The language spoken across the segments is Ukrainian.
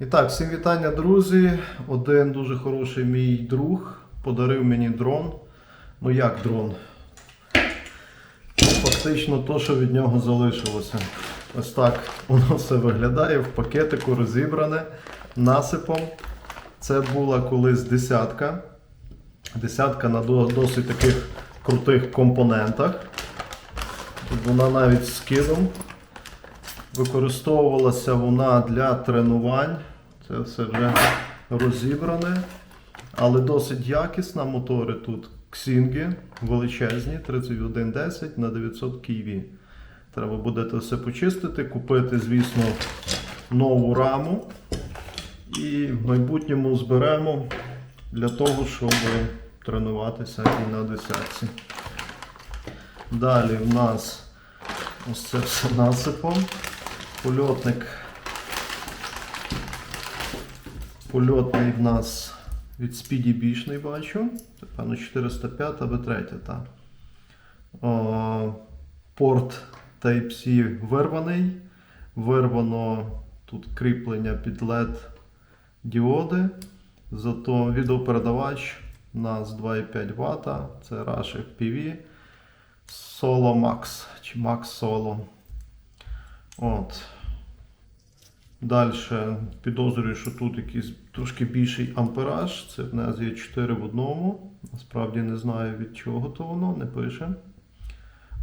І так, всім вітання, друзі. Один дуже хороший мій друг подарив мені дрон. Ну як дрон? Фактично то, що від нього залишилося. Ось так воно все виглядає в пакетику розібране насипом. Це була колись десятка. Десятка на досить таких крутих компонентах. Тут вона навіть з скидом. Використовувалася вона для тренувань. Це все вже розібране. Але досить якісна. Мотори тут Xing величезні, 3110 на 900 kV. Треба буде це все почистити, купити, звісно, нову раму. І в майбутньому зберемо для того, щоб тренуватися і на десятці. Далі в нас ось це все насипом. Польотник. Польотний в нас від Speedy бішний бачу. Певно 405 або 3, так. О, порт Type-C вирваний. Вирвано тут кріплення під LED діоди. Зато відеопередавач у нас 2,5 Вт. Це Rush FPV Solo Max чи Max Solo. От. Далі підозрюю, що тут якийсь трошки більший ампераж. Це в нас є 4 в одному. Насправді не знаю від чого то воно, не пише.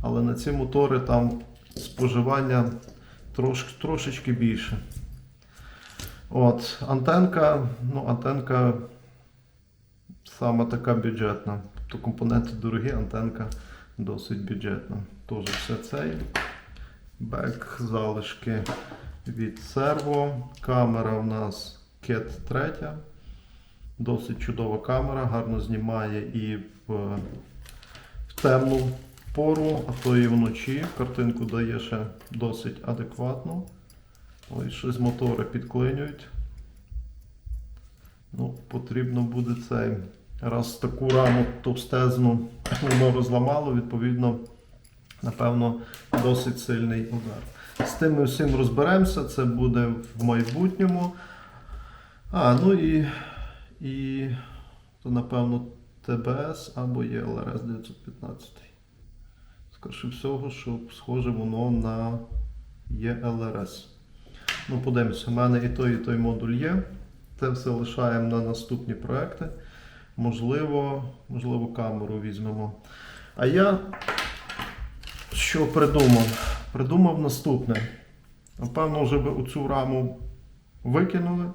Але на ці мотори там споживання трош, трошечки більше. От, антенка, ну, антенка саме така бюджетна. Тобто компоненти дорогі, антенка досить бюджетна. Теж все цей. Бек, залишки від серво. Камера у нас Cat 3. Досить чудова камера, гарно знімає і в, в темну пору, а то і вночі. Картинку дає ще досить адекватно. Ось щось мотори підклинюють. Ну, потрібно буде цей. Раз таку раму товстезну воно розламало, відповідно, напевно, досить сильний удар. З тим ми всім розберемося, це буде в майбутньому. А, ну і, і то, напевно, ТБС або ЄЛРС 915. Скоріше всього, що схоже воно на ЄЛРС. Ну, подивимося, у мене і той, і той модуль є. Це все лишаємо на наступні проекти. Можливо, можливо, камеру візьмемо. А я що придумав? Придумав наступне. Напевно, вже би оцю раму викинули,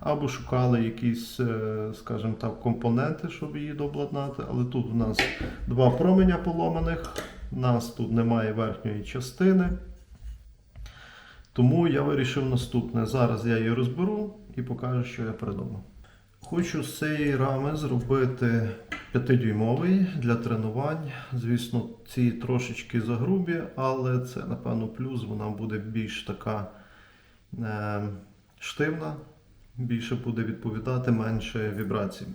або шукали якісь, е, скажімо так, компоненти, щоб її дообладнати. Але тут у нас два променя поломаних, у нас тут немає верхньої частини. Тому я вирішив наступне. Зараз я її розберу і покажу, що я придумав. Хочу з цієї рами зробити 5-дюймовий для тренувань. Звісно, ці трошечки загрубі, але це, напевно, плюс. Вона буде більш така е, штивна, більше буде відповідати, менше вібрацій.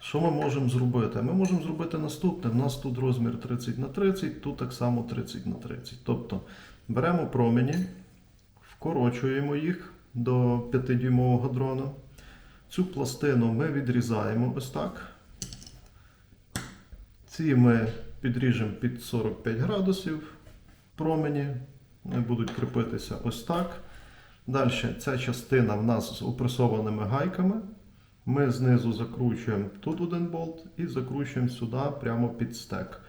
Що ми можемо зробити? Ми можемо зробити наступне. У нас тут розмір 30 на 30, тут так само 30 на 30. Тобто беремо промені, вкорочуємо їх до 5-дюймового дрона. Цю пластину ми відрізаємо ось так. Ці ми підріжемо під 45 градусів промені. Вони будуть кріпитися ось так. Далі ця частина в нас з опресованими гайками. Ми знизу закручуємо тут один болт і закручуємо сюди прямо під стек.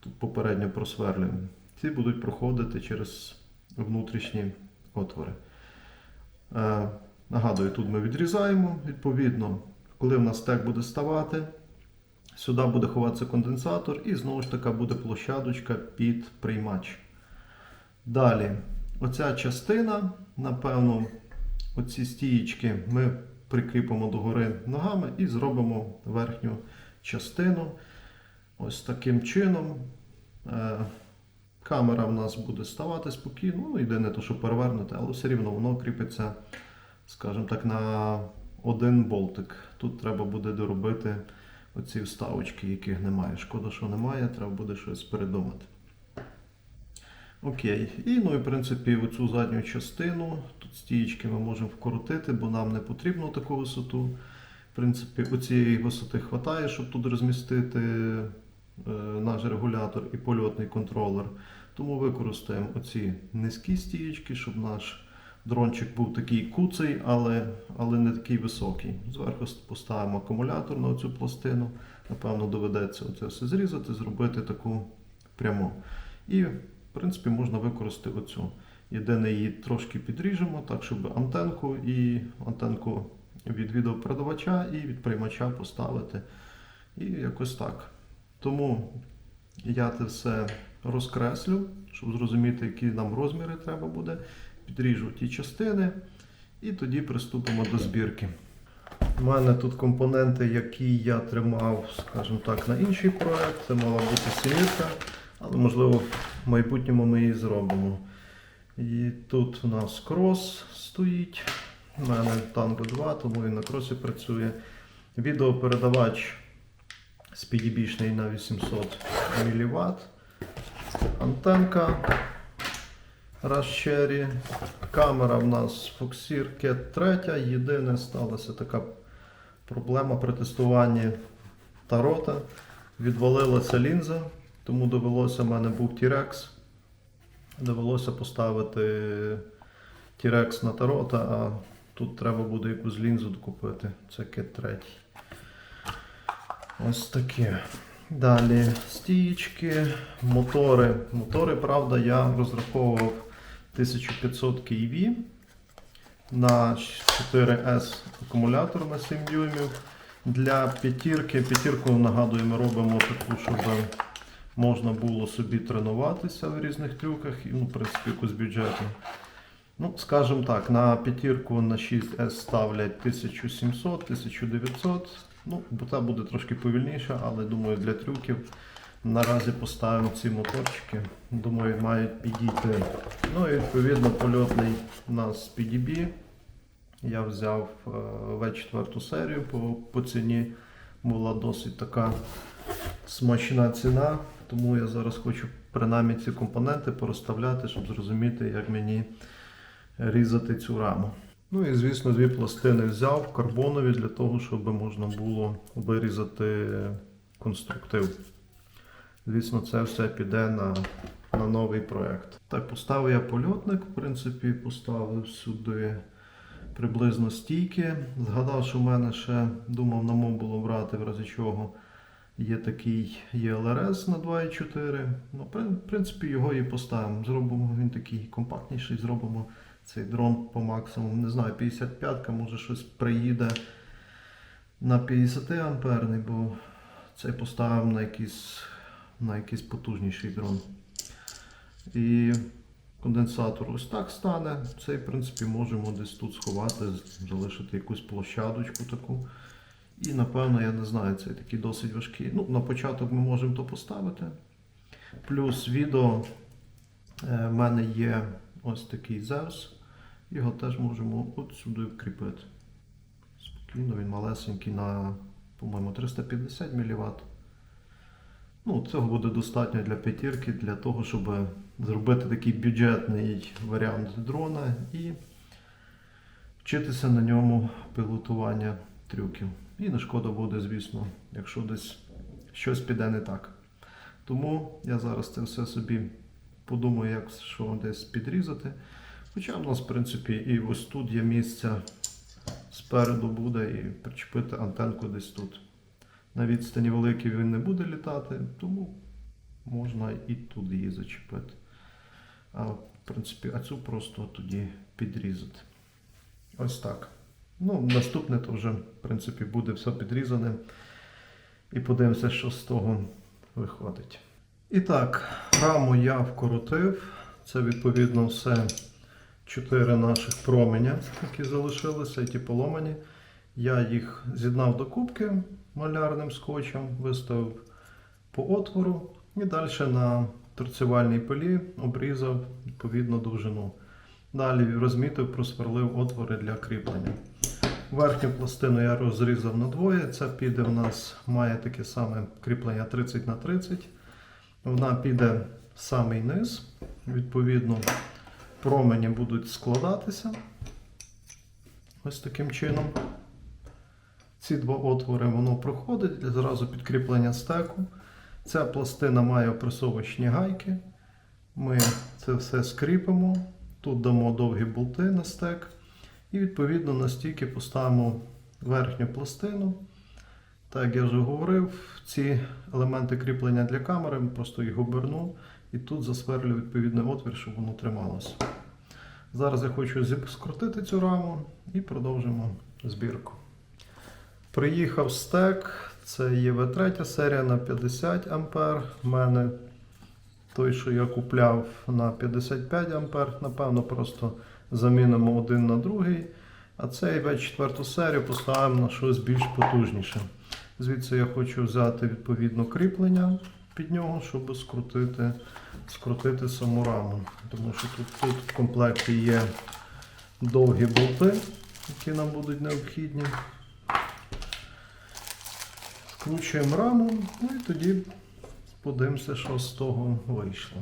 Тут попередньо просверлюємо. Ці будуть проходити через внутрішні отвори. Е, Нагадую, тут ми відрізаємо. Відповідно, коли в нас стек буде ставати, сюди буде ховатися конденсатор і знову ж така буде площадочка під приймач. Далі, оця частина, напевно, оці стієчки ми прикріпимо догори ногами і зробимо верхню частину. Ось таким чином. Е, Камера в нас буде ставати спокійно. Ну, єдине, то, що перевернути, але все рівно воно кріпиться, скажімо так, на один болтик. Тут треба буде доробити оці вставочки, яких немає. Шкода, що немає, треба буде щось передумати. Окей. І ну і в принципі оцю задню частину, тут стієчки ми можемо вкоротити, бо нам не потрібно таку висоту. В принципі, оцієї висоти вистачає, щоб тут розмістити е, наш регулятор і польотний контролер. Тому використаємо оці низькі стієчки, щоб наш дрончик був такий куций, але, але не такий високий. Зверху поставимо акумулятор на цю пластину. Напевно, доведеться оце все зрізати, зробити таку пряму. І, в принципі, можна використати оцю. Єдине її трошки підріжемо, так, щоб антенку і антенку від відеопередавача і від приймача поставити. І якось так. Тому я це все розкреслю, щоб зрозуміти, які нам розміри треба буде. Підріжу ті частини і тоді приступимо до збірки. У мене тут компоненти, які я тримав, скажімо так, на інший проект. Це мала бути сімірка, але можливо в майбутньому ми її зробимо. І тут у нас крос стоїть. У мене Tango 2, тому він на кросі працює. Відеопередавач спідібішний на 800 мВт. Антенка Rascherry. Камера в нас Foxir Cat 3. Єдине сталася така проблема при тестуванні тарота. Відвалилася лінза, тому довелося, в мене був T-Rex. Довелося поставити T-Rex на тарота, а тут треба буде якусь лінзу докупити. Це Cat 3. Ось таке. Далі стієчки, мотори. Мотори, правда, я розраховував 1500 kV на 4S акумулятор на 7 дюймів. Для п'ятірки, п'ятірку нагадую, ми робимо таку, щоб можна було собі тренуватися в різних трюках і, ну, в принципі, якусь бюджетну. Ну, скажімо так, на п'ятірку на 6S ставлять 1700-1900. Ну, та буде трошки повільніша, але думаю, для трюків наразі поставимо ці моторчики. Думаю, мають підійти. Ну і відповідно польотний у нас PDB. Я взяв е, V4 серію по, по ціні. Була досить така смачна ціна. Тому я зараз хочу принаймні ці компоненти порозставляти, щоб зрозуміти, як мені різати цю раму. Ну і звісно, дві пластини взяв карбонові для того, щоб можна було вирізати конструктив. Звісно, це все піде на, на новий проєкт. Так, поставив я польотник, в принципі, поставив сюди приблизно стійки. Згадав, що в мене ще думав на було брати, в разі чого є такий ЄЛРС на 2,4. Ну, в принципі, його і поставимо. Зробимо він такий компактніший, зробимо цей дрон по максимуму. Не знаю, 55-ка, може щось приїде на 50 амперний, бо цей поставимо на якийсь, на якийсь потужніший дрон. І конденсатор ось так стане. Цей, в принципі, можемо десь тут сховати, залишити якусь площадочку таку. І напевно, я не знаю, цей такий досить важкий. Ну, на початок ми можемо то поставити. Плюс відео е, в мене є ось такий Zeus. Його теж можемо от сюди вкріпити. Спокійно, він малесенький на, по-моєму, 350 мВт. Ну, цього буде достатньо для п'ятірки, для того, щоб зробити такий бюджетний варіант дрона і вчитися на ньому пілотування трюків. І не шкода буде, звісно, якщо десь щось піде не так. Тому я зараз це все собі подумаю, як що десь підрізати. Хоча в нас, в принципі, і ось тут є місце спереду буде і причепити антенку десь тут. На відстані великій він не буде літати, тому можна і тут її зачепити. А в принципі, а цю просто тоді підрізати. Ось так. Ну, наступне то вже, в принципі, буде все підрізане. І подивимося, що з того виходить. І так, раму я вкоротив. Це відповідно все чотири наших променя, які залишилися, і ті поломані. Я їх з'єднав до кубки малярним скотчем, виставив по отвору і далі на торцювальній пилі обрізав відповідно довжину. Далі розмітив, просверлив отвори для кріплення. Верхню пластину я розрізав на двоє. Це піде в нас має таке саме кріплення 30 на 30. Вона піде в самий низ. відповідно, промені будуть складатися. Ось таким чином. Ці два отвори воно проходить для зразу підкріплення стеку. Ця пластина має опресовочні гайки. Ми це все скріпимо. Тут дамо довгі болти на стек. І відповідно на стійки поставимо верхню пластину. Так я вже говорив, ці елементи кріплення для камери, просто їх оберну і тут засверлю відповідний отвір, щоб воно трималося. Зараз я хочу скрутити цю раму і продовжимо збірку. Приїхав стек, це є V3 серія на 50 А. У мене той, що я купляв на 55 А, напевно, просто замінимо один на другий. А цей V4 серію поставимо на щось більш потужніше. Звідси я хочу взяти відповідно кріплення під нього, щоб скрутити, скрутити саму раму. Тому що тут, тут в комплекті є довгі болти, які нам будуть необхідні. Скручуємо раму, ну і тоді подивимося, що з того вийшло.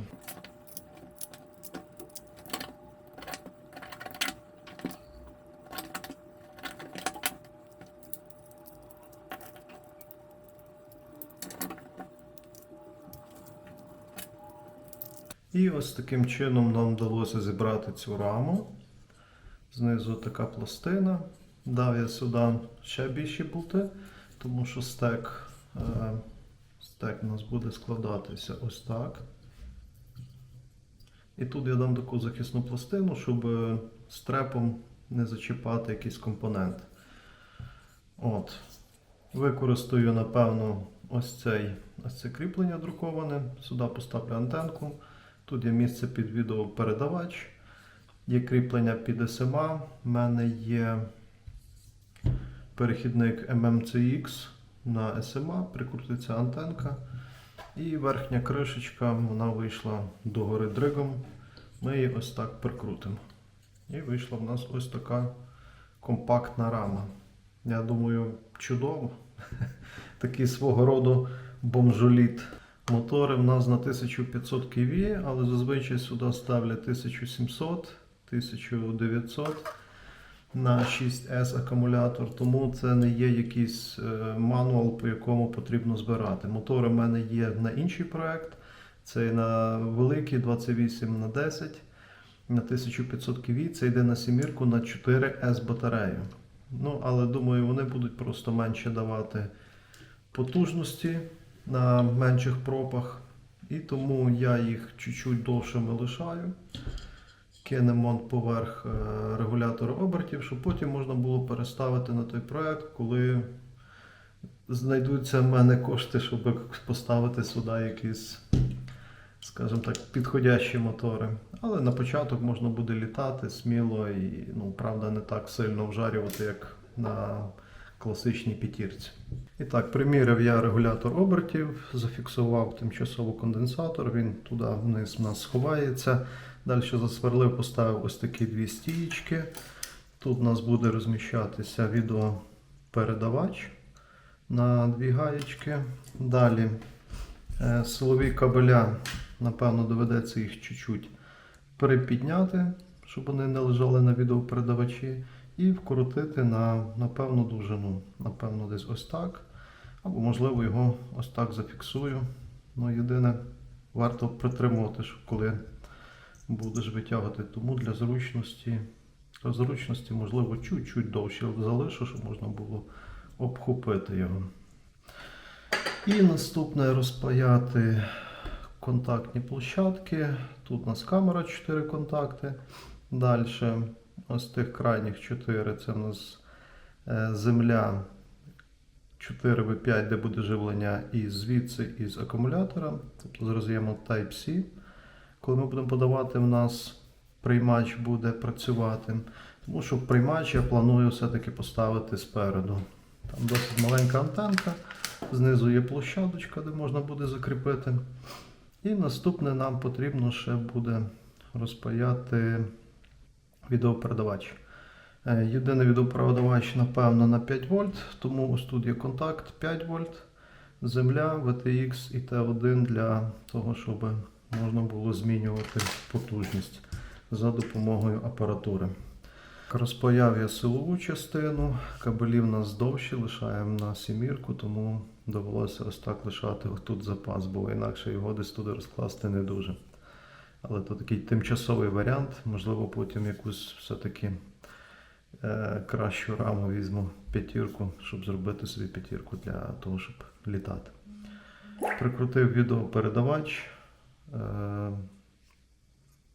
І ось таким чином нам вдалося зібрати цю раму. Знизу така пластина. Дав я сюди ще більші болти, тому що стек, е, стек у нас буде складатися ось так. І тут я дам таку захисну пластину, щоб е, стрепом не зачіпати якийсь компонент. От. Використаю, напевно, ось, цей, ось це кріплення друковане. Сюди поставлю антенку. Тут є місце під відеопередавач. Є кріплення під SMA. У мене є перехідник MMCX на SMA, прикрутиться антенка. І верхня кришечка вона вийшла догори дригом. Ми її ось так прикрутимо. І вийшла в нас ось така компактна рама. Я думаю, чудово. Такий свого роду бомжоліт. Мотори в нас на 1500 кВ, але зазвичай сюди ставлять 1700, 1900 на 6S акумулятор, тому це не є якийсь е, мануал, по якому потрібно збирати. Мотори в мене є на інший проект. Це на великий 28 на 10 на 1500 кВ. Це йде на сімірку на 4S батарею. Ну, але думаю, вони будуть просто менше давати потужності на менших пропах. І тому я їх чуть-чуть довшими лишаю. Кинемо поверх е, регулятор обертів, щоб потім можна було переставити на той проект, коли знайдуться в мене кошти, щоб поставити сюди якісь, скажімо так, підходящі мотори. Але на початок можна буде літати сміло і, ну, правда, не так сильно вжарювати, як на класичній п'ятірці. І так, приміряв я регулятор обертів, зафіксував тимчасово конденсатор, він туди вниз в нас сховається. Далі засверлив, поставив ось такі дві стієчки. Тут у нас буде розміщатися відеопередавач на дві гаєчки. Далі е, силові кабеля, напевно, доведеться їх чуть-чуть припідняти, щоб вони не лежали на відеопередавачі. І вкрутити на, на певну. Напевно, десь ось так. Або, можливо, його ось так зафіксую. Ну, єдине, варто притримувати, щоб коли будеш витягувати. Тому для зручності, для зручності, можливо, чуть-чуть довше залишу, щоб можна було обхопити його. І наступне розпаяти контактні площадки. Тут у нас камера 4 контакти. Далі. Ось тих крайніх 4 це у нас е, земля 4V5, де буде живлення і звідси із акумулятора, тобто з роз'єму Type-C. Коли ми будемо подавати, в нас приймач буде працювати. Тому що приймач я планую все-таки поставити спереду. Там досить маленька антенка, знизу є площадочка, де можна буде закріпити. І наступне нам потрібно ще буде розпаяти відеопередавач. Е, Єдиний відеопередавач, напевно, на 5 вольт, тому ось тут є контакт 5 вольт, земля, VTX і T1 для того, щоб можна було змінювати потужність за допомогою апаратури. Розпаяв я силову частину, кабелі в нас довші, лишаємо на сімірку, тому довелося ось так лишати тут запас, бо інакше його десь туди розкласти не дуже. Але то такий тимчасовий варіант, можливо, потім якусь все-таки е, кращу раму візьму п'ятірку, щоб зробити собі п'ятірку для того, щоб літати. Прикрутив відеопередавач. Е,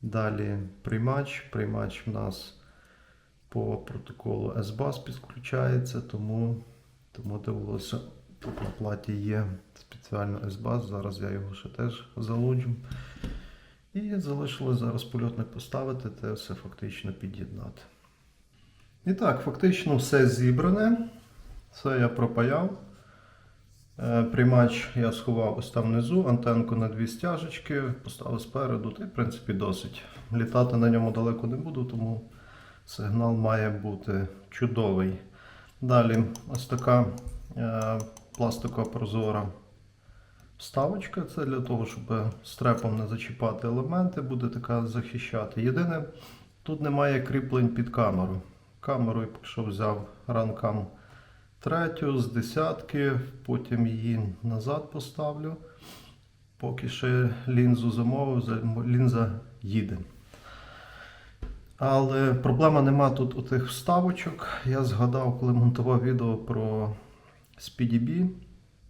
далі приймач. Приймач в нас по протоколу SBUS підключається, тому, тому довелося тут на платі є спеціально SBUS. Зараз я його ще теж залуджу. І залишилось зараз польотник поставити та все фактично під'єднати. І так, фактично все зібране. Все я пропаяв. Е, Приймач я сховав ось там внизу, антенку на дві стяжечки, поставив спереду, та й в принципі досить. Літати на ньому далеко не буду, тому сигнал має бути чудовий. Далі ось така е, пластикова прозора вставочка. Це для того, щоб стрепом не зачіпати елементи, буде така захищати. Єдине, тут немає кріплень під камеру. Камеру я поки що взяв ранкам третю з десятки, потім її назад поставлю. Поки ще лінзу замовив, лінза їде. Але проблема нема тут у тих вставочок. Я згадав, коли монтував відео про SPDB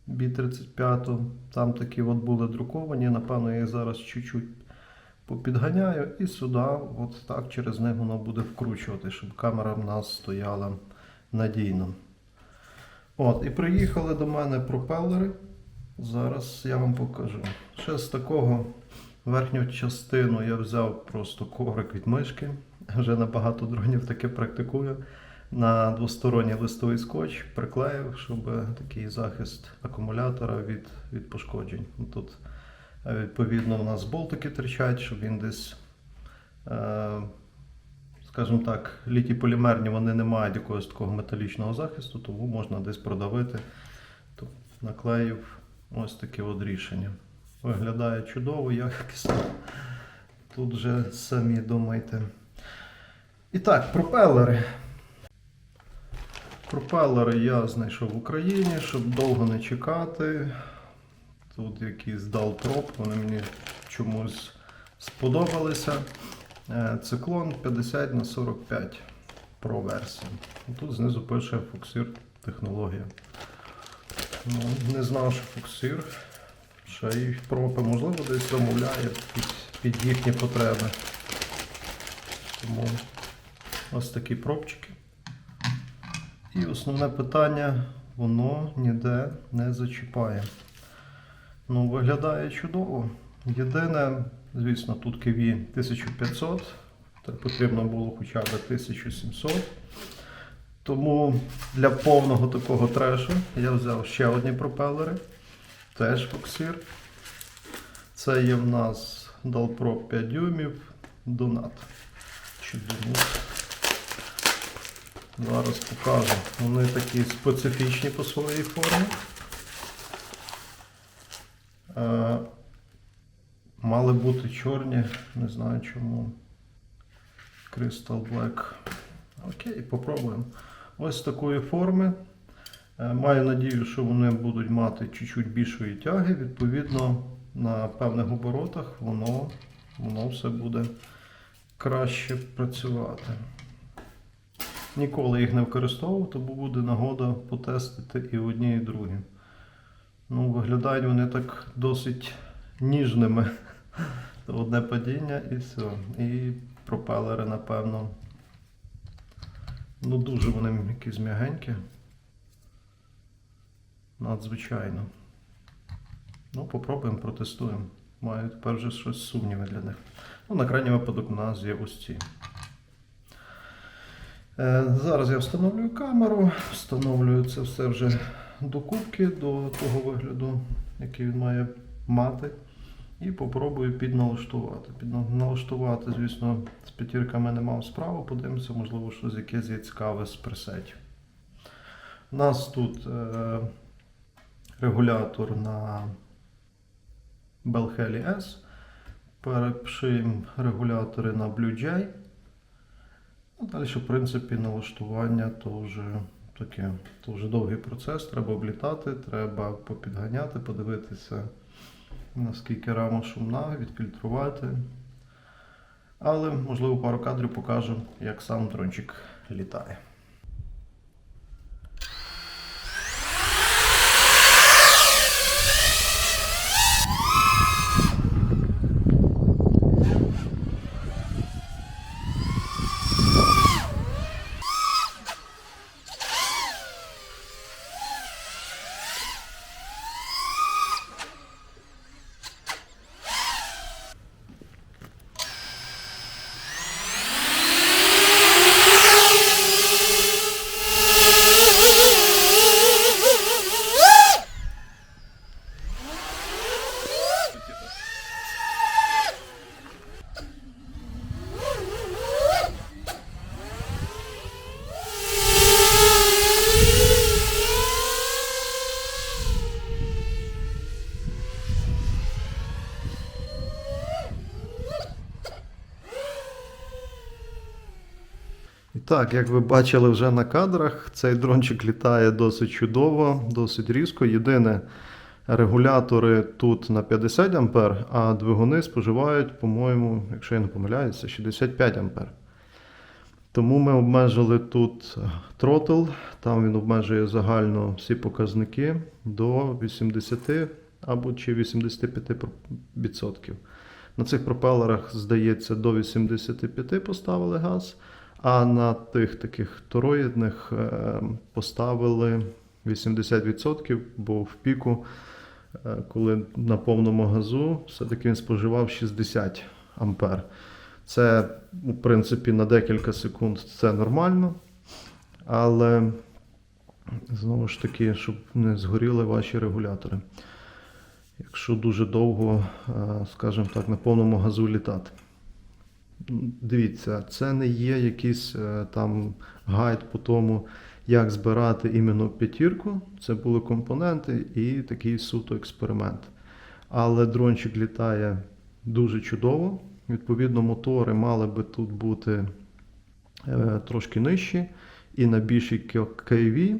B35. Там такі от були друковані. Напевно, я їх зараз чуть-чуть попідганяю і сюди, от так через них воно буде вкручувати, щоб камера в нас стояла надійно. От, і приїхали до мене пропелери. Зараз я вам покажу. Ще з такого верхню частину я взяв просто коврик від мишки. Вже на дронів таке практикую. На двосторонній листовий скотч приклеїв, щоб такий захист акумулятора від, від пошкоджень. Ну, Тут е, відповідно у нас болтики тричать, щоб він десь, е, скажімо так, літі полімерні вони не мають якогось такого металічного захисту, тому можна десь продавити. То наклеїв ось таке от рішення. Виглядає чудово, якісно. Тут вже самі думайте. І так, пропелери. Пропелери я знайшов в Україні, щоб довго не чекати. Тут якийсь дал проб, вони мені чомусь сподобалися. Е, Циклон 50 на 45 Pro версія. Тут знизу пише Fuxir технологія. Ну, не знав, що Fuxir. Ще й пропи, можливо, десь замовляє під, під їхні потреби. Тому ось такі пробчики. І основне питання, воно ніде не зачіпає. Ну, виглядає чудово. Єдине, звісно, тут KV 1500, так потрібно було хоча б 1700. Тому для повного такого трешу я взяв ще одні пропелери, теж Foxir. Це є в нас Dalpro 5 дюймів, Donut. Зараз покажу. Вони такі специфічні по своїй формі. Мали бути чорні, не знаю чому. Crystal Black. Окей, попробуємо. Ось такої форми. Е, Маю надію, що вони будуть мати чуть-чуть більшої тяги. Відповідно, на певних оборотах воно, воно все буде краще працювати. Ніколи їх не використовував, тому буде нагода потестити і одні, і другі. Ну, виглядають вони так досить ніжними. Одне падіння і все. І пропелери, напевно. Ну, дуже вони якісь м'ягенькі. Надзвичайно. Ну, попробуємо, протестуємо. Маю тепер вже щось сумніви для них. Ну, на крайній випадок у нас є ось ці. Е, Зараз я встановлюю камеру, встановлюю це все вже до кубки, до того вигляду, який він має мати. І попробую підналаштувати. Підналаштувати, звісно, з п'ятірками не мав справу, подивимося, можливо, щось якесь є цікаве з пресетів. У нас тут е, регулятор на Belheli S. Перепшиємо регулятори на Blue А далі, в принципі, налаштування то вже таке. То вже довгий процес, треба облітати, треба попідганяти, подивитися, наскільки рама шумна, відфільтрувати. Але, можливо, пару кадрів покажу, як сам дрончик літає. Так, як ви бачили вже на кадрах, цей дрончик літає досить чудово, досить різко. Єдине, регулятори тут на 50 А, а двигуни споживають, по-моєму, якщо я не помиляюся, 65 А. Тому ми обмежили тут тротл, там він обмежує загально всі показники до 80 або чи 85%. На цих пропелерах, здається, до 85 поставили газ. А на тих таких тороїдних е, поставили 80%, бо в піку, е, коли на повному газу, все-таки він споживав 60 ампер. Це, в принципі, на декілька секунд це нормально. Але знову ж таки, щоб не згоріли ваші регулятори. Якщо дуже довго, е, скажімо так, на повному газу літати. Дивіться, це не є якийсь е, там гайд по тому, як збирати іменно п'ятірку. Це були компоненти і такий суто експеримент. Але дрончик літає дуже чудово. Відповідно, мотори мали би тут бути е, трошки нижчі. І на більшій KV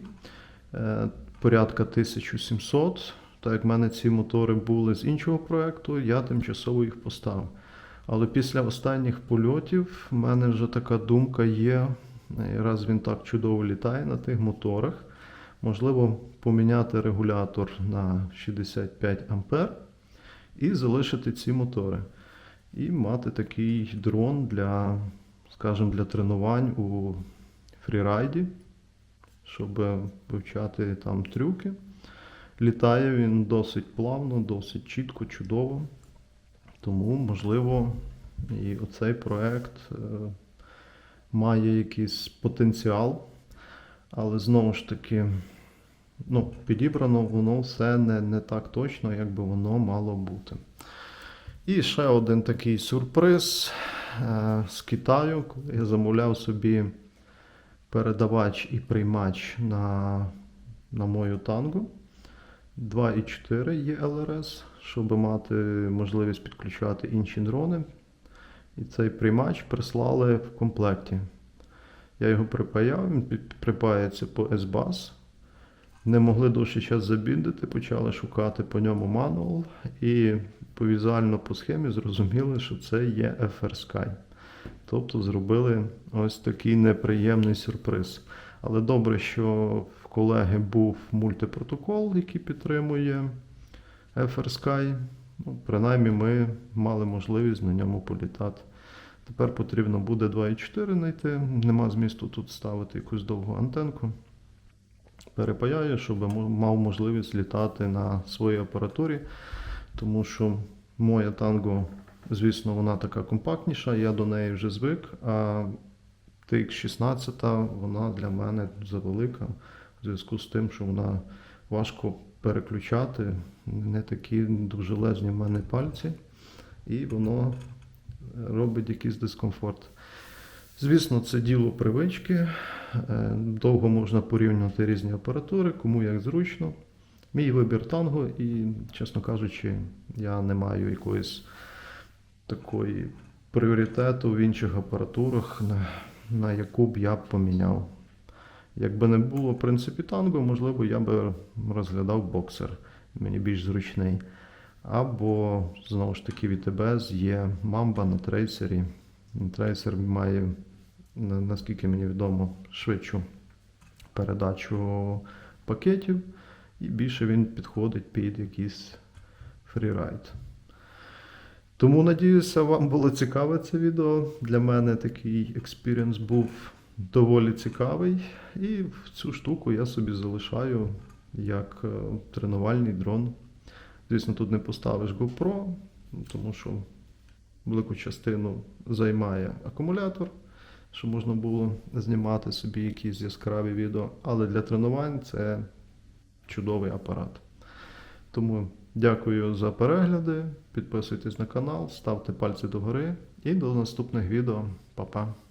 е, порядка 1700. Так як в мене ці мотори були з іншого проєкту, я тимчасово їх поставив. Але після останніх польотів в мене вже така думка є, раз він так чудово літає на тих моторах, можливо поміняти регулятор на 65 А і залишити ці мотори. І мати такий дрон для, скажімо, для тренувань у фрірайді, щоб вивчати там трюки. Літає він досить плавно, досить чітко, чудово. Тому, можливо, і оцей проект е, має якийсь потенціал, але знову ж таки, ну, підібрано воно все не, не так точно, як би воно мало бути. І ще один такий сюрприз е, з Китаю, коли я замовляв собі передавач і приймач на, на мою тангу. 2,4 є LRS, щоб мати можливість підключати інші дрони. І цей приймач прислали в комплекті. Я його припаяв, він припається по S-Bus. Не могли довший час забіндити, почали шукати по ньому мануал і по візуально по схемі зрозуміли, що це є FR Sky. Тобто зробили ось такий неприємний сюрприз. Але добре, що колеги був мультипротокол, який підтримує FR Sky. Ну, принаймні ми мали можливість на ньому політати. Тепер потрібно буде 2,4 знайти. Нема змісту тут ставити якусь довгу антенку. Перепаяю, щоб мав можливість літати на своїй апаратурі, тому що моя танго, звісно, вона така компактніша, я до неї вже звик. А TX16 вона для мене завелика в зв'язку з тим, що вона важко переключати, не такі довжелезні в мене пальці, і воно робить якийсь дискомфорт. Звісно, це діло привички. Е, Довго можна порівнювати різні апаратури, кому як зручно. Мій вибір танго, і, чесно кажучи, я не маю якоїсь такої пріоритету в інших апаратурах, на, на яку б я поміняв. Якби не було в принципі танго, можливо, я би розглядав боксер. Мені більш зручний. Або, знову ж таки, від ТБС є мамба на трейсері. Трейсер має, наскільки мені відомо, швидшу передачу пакетів, і більше він підходить під якийсь фрірайд. Тому надіюся, вам було цікаве це відео. Для мене такий експірієнс був доволі цікавий. І цю штуку я собі залишаю як е, тренувальний дрон. Звісно, тут не поставиш GoPro, тому що велику частину займає акумулятор, щоб можна було знімати собі якісь яскраві відео. Але для тренувань це чудовий апарат. Тому дякую за перегляди. Підписуйтесь на канал, ставте пальці догори і до наступних відео. Па-па!